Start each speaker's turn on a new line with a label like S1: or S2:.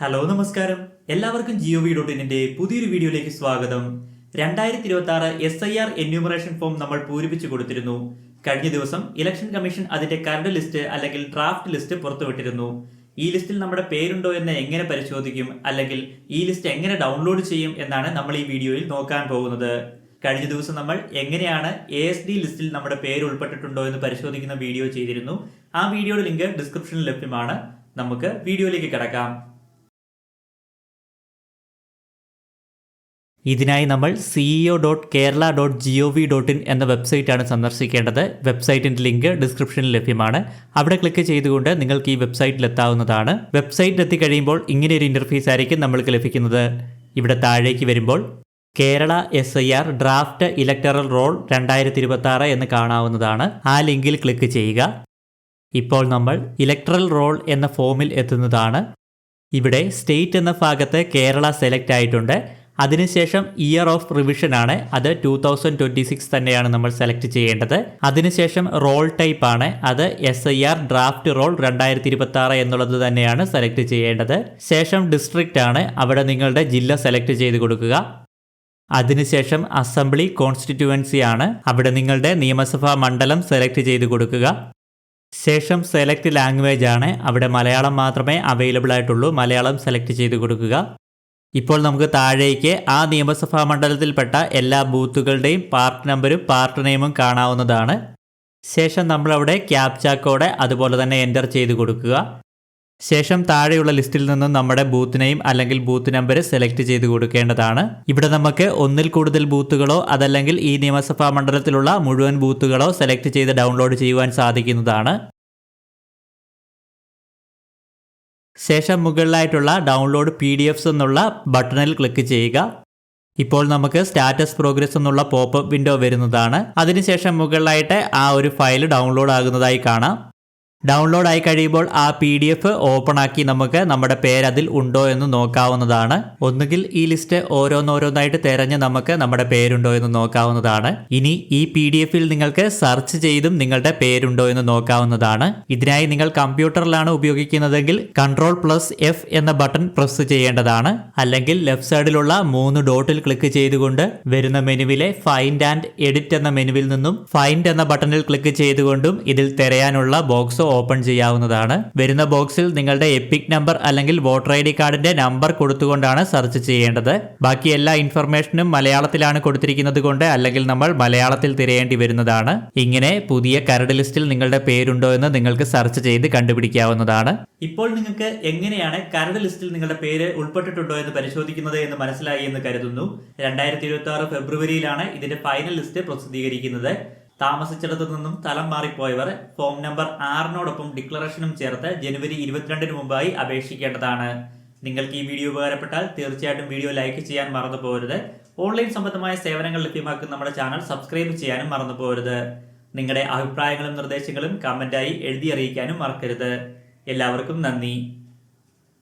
S1: Hello നമസ്കാരം. എല്ലാവർക്കും Jio V dot ഇന്നിന്റെ പുതിയൊരു വീഡിയോയിലേക്ക് സ്വാഗതം. രണ്ടായിരത്തി ഇരുപത്തി ആറ് S I R enumeration form നമ്മൾ പൂരിപ്പിച്ചു കൊടുത്തിരുന്നു. കഴിഞ്ഞ ദിവസം ഇലക്ഷൻ കമ്മീഷൻ അതിന്റെ കരട് ലിസ്റ്റ് അല്ലെങ്കിൽ ഡ്രാഫ്റ്റ് ലിസ്റ്റ് പുറത്തുവിട്ടിരുന്നു. ഈ ലിസ്റ്റിൽ നമ്മുടെ പേരുണ്ടോ എന്ന് എങ്ങനെ പരിശോധിക്കും അല്ലെങ്കിൽ ഈ ലിസ്റ്റ് എങ്ങനെ ഡൗൺലോഡ് ചെയ്യും എന്നാണ് നമ്മൾ ഈ വീഡിയോയിൽ നോക്കാൻ പോകുന്നത്. കഴിഞ്ഞ ദിവസം നമ്മൾ എങ്ങനെയാണ് എ എസ് ഡി ലിസ്റ്റിൽ നമ്മുടെ പേര് ഉൾപ്പെട്ടിട്ടുണ്ടോ എന്ന് പരിശോധിക്കുന്ന വീഡിയോ ചെയ്തിരുന്നു. ആ വീഡിയോയുടെ ലിങ്ക് ഡിസ്ക്രിപ്ഷനിൽ ലഭ്യമാണ്. നമുക്ക് വീഡിയോയിലേക്ക് കിടക്കാം. ഇതിനായി നമ്മൾ CEO dot Kerala dot G O V dot in എന്ന വെബ്സൈറ്റാണ് സന്ദർശിക്കേണ്ടത്. വെബ്സൈറ്റിന്റെ ലിങ്ക് ഡിസ്ക്രിപ്ഷനിൽ ലഭ്യമാണ്. അവിടെ ക്ലിക്ക് ചെയ്തുകൊണ്ട് നിങ്ങൾക്ക് ഈ വെബ്സൈറ്റിൽ എത്താവുന്നതാണ്. വെബ്സൈറ്റിൽ എത്തിക്കഴിയുമ്പോൾ ഇങ്ങനെ ഒരു ആയിരിക്കും നമ്മൾക്ക് ലഭിക്കുന്നത്. ഇവിടെ താഴേക്ക് വരുമ്പോൾ Kerala S I R draft electoral roll രണ്ടായിരത്തി ഇരുപത്തി ആറ് എന്ന് കാണാവുന്നതാണ്. ആ ലിങ്കിൽ ക്ലിക്ക് ചെയ്യുക. ഇപ്പോൾ നമ്മൾ ഇലക്ടറൽ റോൾ എന്ന ഫോമിൽ എത്തുന്നതാണ്. ഇവിടെ സ്റ്റേറ്റ് എന്ന ഭാഗത്ത് കേരള സെലക്ട് ആയിട്ടുണ്ട്. അതിനുശേഷം ഇയർ ഓഫ് റിവിഷൻ ആണ്. അത് ടൂ തൗസൻഡ് ട്വന്റി സിക്സ് തന്നെയാണ് നമ്മൾ സെലക്ട് ചെയ്യേണ്ടത്. അതിനുശേഷം റോൾ ടൈപ്പ് ആണ്. അത് S I R draft roll രണ്ടായിരത്തി ഇരുപത്തി ആറ് എന്നുള്ളത് തന്നെയാണ് സെലക്ട് ചെയ്യേണ്ടത്. ശേഷം ഡിസ്ട്രിക്റ്റ് ആണ്. അവിടെ നിങ്ങളുടെ ജില്ല സെലക്ട് ചെയ്ത് കൊടുക്കുക. അതിനുശേഷം അസംബ്ലി കോൺസ്റ്റിറ്റ്യുവൻസി ആണ്. അവിടെ നിങ്ങളുടെ നിയമസഭാ മണ്ഡലം സെലക്ട് ചെയ്ത് കൊടുക്കുക. ശേഷം സെലക്ട് ലാംഗ്വേജ് ആണ്. അവിടെ മലയാളം മാത്രമേ അവൈലബിൾ ആയിട്ടുള്ളൂ. മലയാളം സെലക്ട് ചെയ്ത് കൊടുക്കുക. ഇപ്പോൾ നമുക്ക് താഴേക്ക് ആ നിയമസഭാ മണ്ഡലത്തിൽപ്പെട്ട എല്ലാ ബൂത്തുകളുടെയും പാർട്ട് നമ്പരും പാർട്ട് നെയിമും കാണാവുന്നതാണ്. ശേഷം നമ്മളവിടെ ക്യാപ്ചാ കോഡ് അതുപോലെ തന്നെ എന്റർ ചെയ്ത് കൊടുക്കുക. ശേഷം താഴെയുള്ള ലിസ്റ്റിൽ നിന്നും നമ്മുടെ ബൂത്ത് നെയിം അല്ലെങ്കിൽ ബൂത്ത് നമ്പർ സെലക്ട് ചെയ്ത് കൊടുക്കേണ്ടതാണ്. ഇവിടെ നമുക്ക് ഒന്നിൽ കൂടുതൽ ബൂത്തുകളോ അതല്ലെങ്കിൽ ഈ നിയമസഭാ മണ്ഡലത്തിലുള്ള മുഴുവൻ ബൂത്തുകളോ സെലക്ട് ചെയ്ത് ഡൗൺലോഡ് ചെയ്യുവാൻ സാധിക്കുന്നതാണ്. ശേഷം മുകളിലായിട്ടുള്ള ഡൗൺലോഡ് പി ഡി എഫ്സ് എന്നുള്ള ബട്ടണിൽ ക്ലിക്ക് ചെയ്യുക. ഇപ്പോൾ നമുക്ക് സ്റ്റാറ്റസ് പ്രോഗ്രസ് എന്നുള്ള പോപ്പ് വിൻഡോ വരുന്നതാണ്. അതിനുശേഷം മുകളിലായിട്ട് ആ ഒരു ഫയൽ ഡൗൺലോഡ് ആകുന്നതായി കാണാം. ഡൗൺലോഡ് ആയി കഴിയുമ്പോൾ ആ പി ഡി എഫ് ഓപ്പൺ ആക്കി നമുക്ക് നമ്മുടെ പേര് അതിൽ ഉണ്ടോ എന്ന് നോക്കാവുന്നതാണ്. ഒന്നുകിൽ ഈ ലിസ്റ്റ് ഓരോന്നോരോന്നായിട്ട് തിരഞ്ഞ് നമുക്ക് നമ്മുടെ പേരുണ്ടോ എന്ന് നോക്കാവുന്നതാണ്. ഇനി ഈ പി ഡി എഫിൽ നിങ്ങൾക്ക് സെർച്ച് ചെയ്തും നിങ്ങളുടെ പേരുണ്ടോ എന്ന് നോക്കാവുന്നതാണ്. ഇതിനായി നിങ്ങൾ കമ്പ്യൂട്ടറിലാണ് ഉപയോഗിക്കുന്നതെങ്കിൽ കൺട്രോൾ പ്ലസ് എഫ് എന്ന ബട്ടൺ പ്രസ് ചെയ്യേണ്ടതാണ്. അല്ലെങ്കിൽ ലെഫ്റ്റ് സൈഡിലുള്ള മൂന്ന് ഡോട്ടിൽ ക്ലിക്ക് ചെയ്തുകൊണ്ട് വരുന്ന മെനുവിലെ ഫൈൻഡ് ആൻഡ് എഡിറ്റ് എന്ന മെനുവിൽ നിന്നും ഫൈൻഡ് എന്ന ബട്ടണിൽ ക്ലിക്ക് ചെയ്തുകൊണ്ടും ഇതിൽ തിരയാനുള്ള ബോക്സ് ഓപ്പൺ ചെയ്യാവുന്നതാണ്. വരുന്ന ബോക്സിൽ നിങ്ങളുടെ എപ്പിക് നമ്പർ അല്ലെങ്കിൽ വോട്ടർ ഐ ഡി കാർഡിന്റെ നമ്പർ കൊടുത്തുകൊണ്ടാണ് സെർച്ച് ചെയ്യേണ്ടത്. ബാക്കി എല്ലാ ഇൻഫർമേഷനും മലയാളത്തിലാണ് കൊടുത്തിരിക്കുന്നത് കൊണ്ട് അല്ലെങ്കിൽ നമ്മൾ മലയാളത്തിൽ തിരയേണ്ടി വരുന്നതാണ്. ഇങ്ങനെ പുതിയ കരട് ലിസ്റ്റിൽ നിങ്ങളുടെ പേരുണ്ടോ എന്ന് നിങ്ങൾക്ക് സെർച്ച് ചെയ്ത് കണ്ടുപിടിക്കാവുന്നതാണ്. ഇപ്പോൾ നിങ്ങൾക്ക് എങ്ങനെയാണ് കരട് ലിസ്റ്റിൽ നിങ്ങളുടെ പേര് ഉൾപ്പെട്ടിട്ടുണ്ടോ എന്ന് പരിശോധിക്കുന്നത് എന്ന് മനസ്സിലായി എന്ന് കരുതുന്നു. രണ്ടായിരത്തി ഇരുപത്തി ആറ് ഫെബ്രുവരിയിലാണ് ഇതിന്റെ ഫൈനൽ ലിസ്റ്റ് പ്രസിദ്ധീകരിക്കുന്നത്. താമസിച്ചിടത്തു നിന്നും സ്ഥലം മാറിപ്പോയവർ ഫോം നമ്പർ ആറിനോടൊപ്പം ഡിക്ലറേഷനും ചേർത്ത് ജനുവരി ഇരുപത്തിരണ്ടിന് മുമ്പായി അപേക്ഷിക്കേണ്ടതാണ്. നിങ്ങൾക്ക് ഈ വീഡിയോ ഉപകാരപ്പെട്ടാൽ തീർച്ചയായിട്ടും വീഡിയോ ലൈക്ക് ചെയ്യാൻ മറന്നു പോകരുത് ഓൺലൈൻ സംബന്ധമായ സേവനങ്ങൾ ലഭ്യമാക്കുന്ന നമ്മുടെ ചാനൽ സബ്സ്ക്രൈബ് ചെയ്യാനും മറന്നു പോകരുത് നിങ്ങളുടെ അഭിപ്രായങ്ങളും നിർദ്ദേശങ്ങളും കമന്റായി എഴുതി അറിയിക്കാനും മറക്കരുത്. എല്ലാവർക്കും നന്ദി.